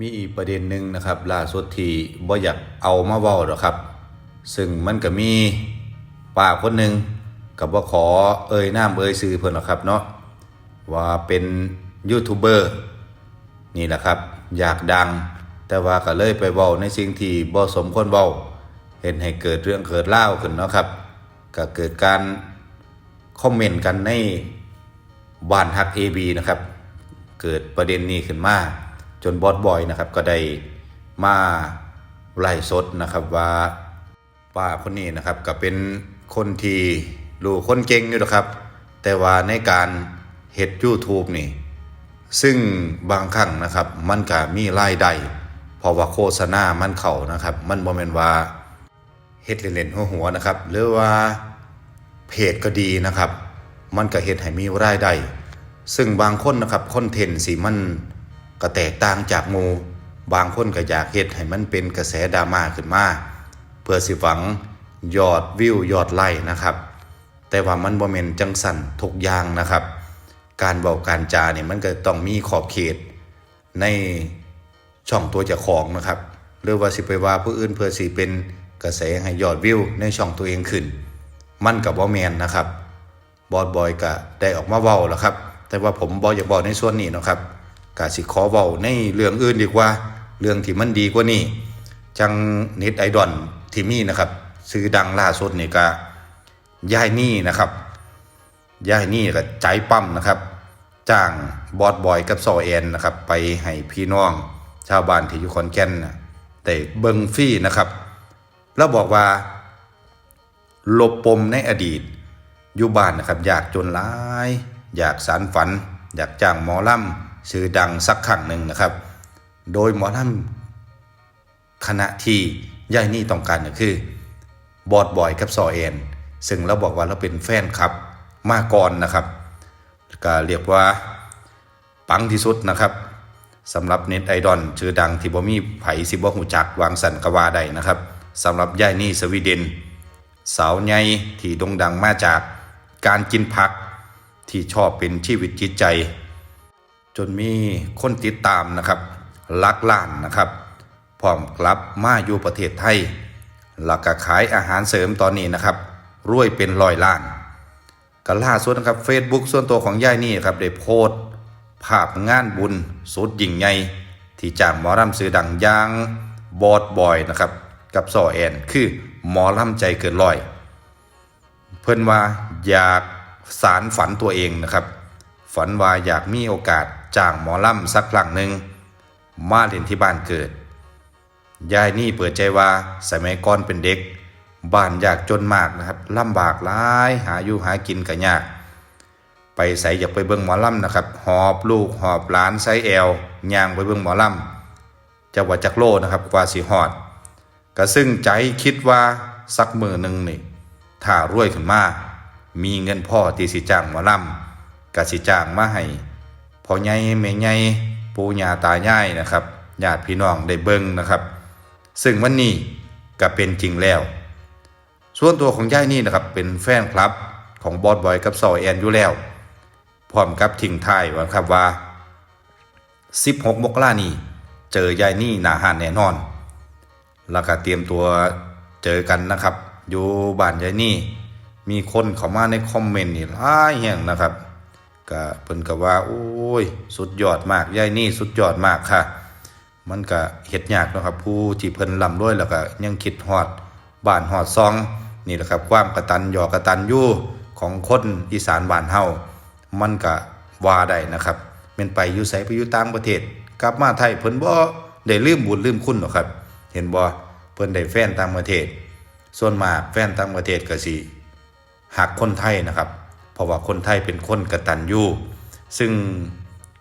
มีอีกประเด็นหนึ่งนะครับล่าสุดที่บ่อยากเอามาเว้าหรอกครับ ซึ่งมันก็มีป้าคนหนึ่งกับว่าขอเอ่ยน้ำเอ่ยซื้อเพิ่นหรอกครับเนาะว่าเป็นยูทูบเบอร์นี่แหละครับ อยากดัง แต่ว่าก็เลยไปเว้าในสิ่งที่บ่สมควรเว้าเห็นให้เกิดเรื่องเกิดเล่าขึ้นเนาะครับก็เกิดการคอมเมนต์กันในบ้านฮัก AB นะครับ เกิดประเด็นนี้ขึ้นมา จนบอสบอยนะครับก็ได้มาไล่สดนะครับว่าป้าคนนี้นะครับก็เป็นคนที่รู้คนเก่งอยู่นะครับ แต่ว่าในการเฮ็ด YouTube นี่ ซึ่งบางครั้งนะครับ มันก็มีรายได้เพราะว่าโฆษณามันเข้านะครับ มันบ่แม่นว่าเฮ็ดเล่นๆหัวๆนะครับ หรือว่าเพจก็ดีนะครับ มันก็เฮ็ดให้มีรายได้ซึ่งบางคนนะครับคอนเทนต์สิมัน ก็แตกต่างจากหมูบางคนก็อยากเฮ็ดให้มันเป็นกระแสดราม่าขึ้นมาเพื่อสิหวังยอดวิวยอดไลค์นะครับ แต่ว่ามันบ่แม่นจังสั่นทุกอย่างนะครับ การเว้าการจาเนี่ยมันก็ต้องมีขอบเขต ในช่องตัวเจ้าของนะครับหรือว่าสิไปว่าผู้อื่นเพื่อสิเป็นกระแสให้ยอดวิวในช่องตัวเองขึ้น มันกับบ่แมนนะครับบอสบอยก็ได้ออกมาเว้าแล้วครับ แต่ว่าผมบอยอยากบอกในส่วนนี้นะครับ กาสิขอเว้าในเรื่องอื่นดีกว่า เรื่องที่มันดีกว่านี้จังเน็ตไอดอลที่มีนะครับซื้อดังล่าสุดนี่ก็ย่ายนี่นะครับย่ายนี่ก็ใจปั้มนะครับ จ้างบอสบอยกับซอแอนนะครับ ไปให้พี่น้อง ชาวบ้านที่อยู่ขอนแก่นน่ะเบิงฟรีนะครับ แล้วบอกว่า ลบปมในอดีตอยู่บ้านนะครับ อยากจนร้าย อยากสารฝัน อยากจ้างหมอลำ ชื่อดังสักครั้งหนึ่งนะครับ โดยหมอลำคณะที่ย่ายนี่ต้องการก็คือบอดบอยกับซอเอนซึ่งเราบอกว่าเราเป็นแฟนครับมาก่อนนะครับก็เรียกว่าปังที่สุดนะครับสำหรับเน็ตไอดอลชื่อดังที่บ่มีไผสิบ่หูจักวางสันกวาได้นะครับสำหรับย่ายนี่สวีเดน สาวใหญ่ที่โด่งดังมาจากการกินผักที่ชอบเป็นชีวิตจิตใจ จนมีคนติดตามนะครับลักล้านนะครับพร้อมกลับมาอยู่ประเทศไทยแล้วก็ขายอาหารเสริมตอนนี้นะครับรวยเป็นร้อยล้านก็ล่าสุดนะครับ Facebook ส่วนตัวของย่ายนี่ครับได้โพสต์ภาพงานบุญสุดยิ่งใหญ่ที่จ้างหมอรำซื้อดังอยางบอดบอยนะครับกับซอแอนคือหมอลำใจเกินร้อย เพิ่นว่าอยากสารฝันตัวเองนะครับ ฝันว่าอยากมีโอกาส จ้างหมอลำสักครั้งหนึ่งมาเล่นที่บ้านเกิด ยายนี่เปิดใจว่าสมัยก่อนเป็นเด็ก บ้านยากจนมากนะครับลำบากหลายหาอยู่หากินก็ยาก ไปใส่อยากไปเบิ่งหมอลำนะครับหอบลูกหอบหลานไซแอลย่างไปเบิ่งหมอลำจังหวัดจักรโลนะครับกว่าสีหอดก็ซึ่งใจคิดว่าสักมือหนึ่งนี่ถ้ารวยขึ้นมา มีเงินพ่อที่สิจ้างหมอลำก็สิจ้างมาให้ พ่อใหญ่แม่ใหญ่ปู่ย่าตายายนะครับญาติพี่น้องได้เบิ่งนะครับ ซึ่งวันนี้ก็เป็นจริงแล้ว ส่วนตัวของย่ายนี่นะครับเป็นแฟนคลับของบอสบอยกับซอแอนอยู่แล้ว พร้อมกับทิ้งท้ายว่าครับว่า 16 มกรานี้เจอยายนี่หนาหานแน่นอน แล้วก็เตรียมตัวเจอกันนะครับ อยู่บ้านยายนี่ มีคนเข้ามาในคอมเมนต์นี่หลายแห่งนะครับ ก็เพิ่นก็ว่า โอ้ย สุดยอดมากยายนี่สุดยอดมากค่ะ มันก็เฮ็ดยากเนาะครับ ผู้ที่เพิ่นร่ำรวยแล้วก็ยังคิดฮอดบ้านฮอดซอง นี่แหละครับ ความกตัญญูกระตัญญูของคนอีสานบ้านเฮามันก็ว่าได้นะครับเป็นไปอยู่ไสไปอยู่ต่างประเทศ กลับมาไทยเพิ่นบ่ได้ลืมบุญลืมคุณหรอกครับ เห็นบ่เพิ่นได้แฟนต่างประเทศ ส่วนมากแฟนต่างประเทศก็สิหักคนไทยนะครับ เพราะว่าคนไทยเป็นคนกระตัญญูซึ่ง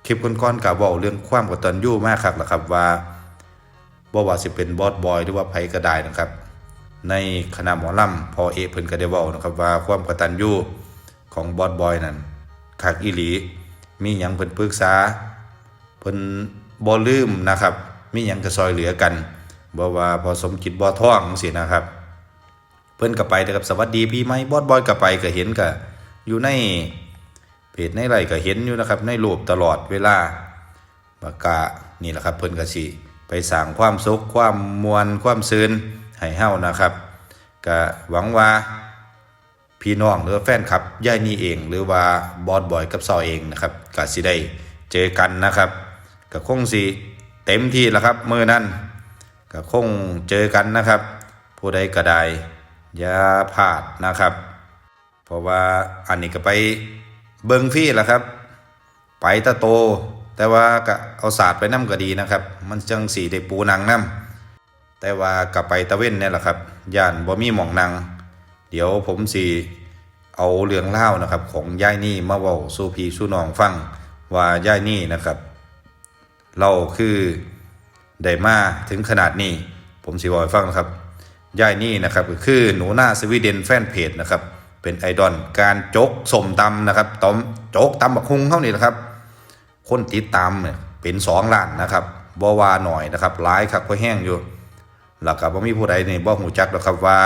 คลิปก่อนๆก็เว้าเรื่องความกระตัญญูมากครับล่ะครับว่าบ่ว่าสิเป็นบอสบอยหรือว่าไผก็ไดนะครับ ในคณะหมอลำพอเอเพิ่นก็ได้เว้านะครับว่าความกระตัญญูของบอสบอยนั้นคักอีหลี มีหยังเพิ่นปรึกษาเพิ่นบ่ลืมนะครับ มีหยังก็ซอยเหลือกันบ่ว่าพอสมคิดบ่ท่องจังซี่นะครับ เพิ่นก็ไปนะครับสวัสดีพี่ไหมบอสบอยก็ไปก็เห็นก็ อยู่ในเพจในไรก็เห็นอยู่นะครับ ในรูปตลอดเวลาปากกานี่แหละครับเพิ่นก็สิไปสร้างความสุขความมวลความซื่นให้เฮานะครับก็หวังว่าพี่น้องหรือแฟนคลับย่ายนี่เอง หรือว่าบอสบอยกับซอเองนะครับก็สิได้เจอกันนะครับก็คงสิเต็มที่แล้วครับมือนั้นก็คงเจอกันนะครับ ผู้ใดก็ได้อย่าพลาดนะครับ ราะว่าอันนี้ก็ไปเบิงฟรี่แหละครับ ไปตะโต แต่ว่าก็เอาศาสตร์ไปน้ำก็ดีนะครับ มันจังสีได้ปูนังน้ำแต่ว่าก็ไปตะเว้นเนี่ยแหละครับย่านบ่มีหมองนางเดี๋ยวผมสิเอาเรื่องเล่านะครับ ของย่ายนี่มาเว้าสู่พี่สู่น้องฟังว่าย่ายนี่นะครับ เราคือได้มาถึงขนาดนี้ ผมสิบอกให้ฟังนะครับย่ายนี่นะครับก็คือหนูหน้าสวีเดนแฟนเพจนะครับ เป็นไอดอลการโจกสมตำนะครับต้มจกตำบักฮุงเท่านี้นะครับ คนติดตามเนี่ยเป็นสองล้านนะครับบ่วาหน่อยนะครับหลายคักก็แห้งอยู่แล้วก็บ่มีผู้ใดในบ่หูจักหรอกครับว่า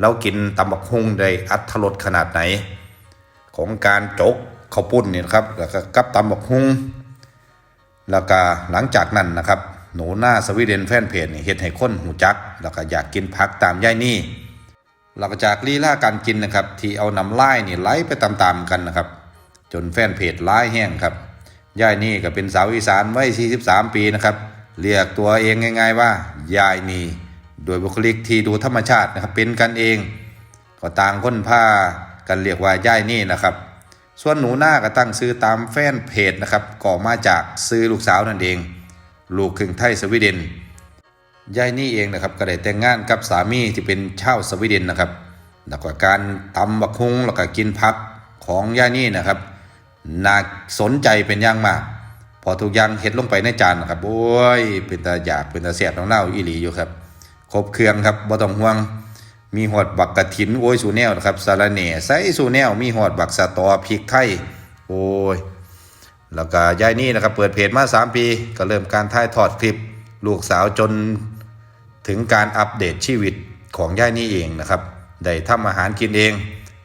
เรากินตำบักฮุงได้อัตรสขนาดไหน ของการโจกข้าวปุ้นเนี่ยนะครับแล้วก็กับตำบักฮุงแล้วก็หลังจากนั้นนะครับ หนูหน้าสวีเดนแฟนเพจเฮ็ดให้คนหูจัก แล้วก็อยากกินผักตามย่ายนี่ หลังจากลีลาการกินนะครับ ที่เอาน้ำลายนี่ไหลไปตามๆกันนะครับ จนแฟนเพจร้ายแห้งครับยายนี่ก็เป็นสาวอีสานวัย43 ปีนะครับ เรียกตัวเองง่าย ๆ ว่ายายนี่ โดยบุคลิกที่ดูธรรมชาตินะครับเป็นกันเอง ก็ต่างคนผ้ากันเรียกว่ายายนี่นะครับ ส่วนหนูหน้าก็ตั้งซื้อตามแฟนเพจนะครับก่อมาจากซื้อลูกสาวนั่นเอง ลูกครึ่งไทยสวีเดน ยายนี่เองนะครับก็ได้แต่งงานกับสามีที่เป็นชาวสวีเดนนะครับแล้วก็การตำบักฮุงแล้วก็กินพักของยายนี่นะครับน่าสนใจเป็นอย่างมาก พอทุกอย่างเฮ็ดลงไปในจานนะครับโอ้ยเป็นตาอยากเป็นตาแสบน้องเน่าอีหลีอยู่ครับครบเครื่องครับบ่ต้องห่วง มีหอดบักกระถินโอ้ยสูแนวนะครับสาระแหน่ใส่สูแนวมีหอดบักสะตอพริกไทยโอ้ยแล้วก็ยายนี่นะครับเปิดเพจมา 3 ปี ก็เริ่มการถ่ายทอดคลิป ลูกสาวจน ถึงการอัปเดตชีวิตของยายนี่เองนะครับได้ทำอาหารกินเอง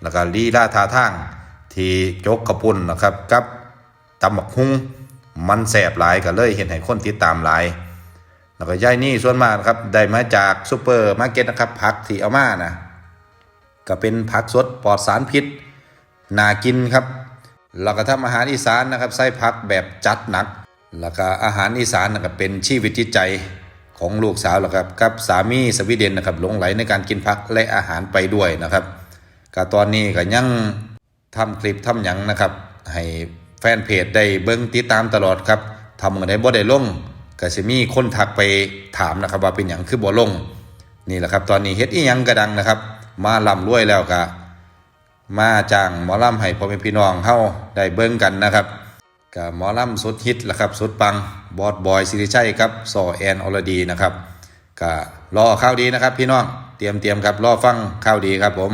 แล้วก็ลีลาท่าทาง ที่จกกระปุ่นนะครับกับตำบักฮุงมันแสบหลายก็เลยเห็นให้คนติดตามหลายแล้วก็ยายนี่ส่วนมากนะครับได้มาจากซูเปอร์มาร์เก็ตนะครับผักที่เอามานะก็เป็นผักสดปลอดสารพิษน่ากินครับแล้วก็ทำอาหารอีสานนะครับใส่ผักแบบจัดหนัก แล้วก็อาหารอีสานนะครับเป็นชีวิตจิตใจ ของลูกสาวแล้วครับกับสามีสวีเดนนะครับหลงไหลในการกินผักและอาหารไปด้วยนะครับก็ตอนนี้ก็ยังทำคลิปทำหยังนะครับ ให้แฟนเพจได้เบิ้งติดตามตลอดครับทำกันได้บ่ได้ลงก็สิมีคนทักไปถามนะครับ ว่าเป็นหยังคือบ่ลงนี่แหละครับ ตอนนี้เฮ็ดอีหยังกระดังนะครับ มาลำรวยแล้วก็มาจ้างหมอลำให้พ่อแม่พี่น้องเฮาได้เบิ่งกันนะครับกับหมอลำสุดฮิตละครับสุดปัง บอสบอยสิริชัยครับซอแอนอรดีนะครับก็รอข่าวดีนะครับ พี่น้องเตรียมเตรียมครับรอฟังข่าวดีครับผม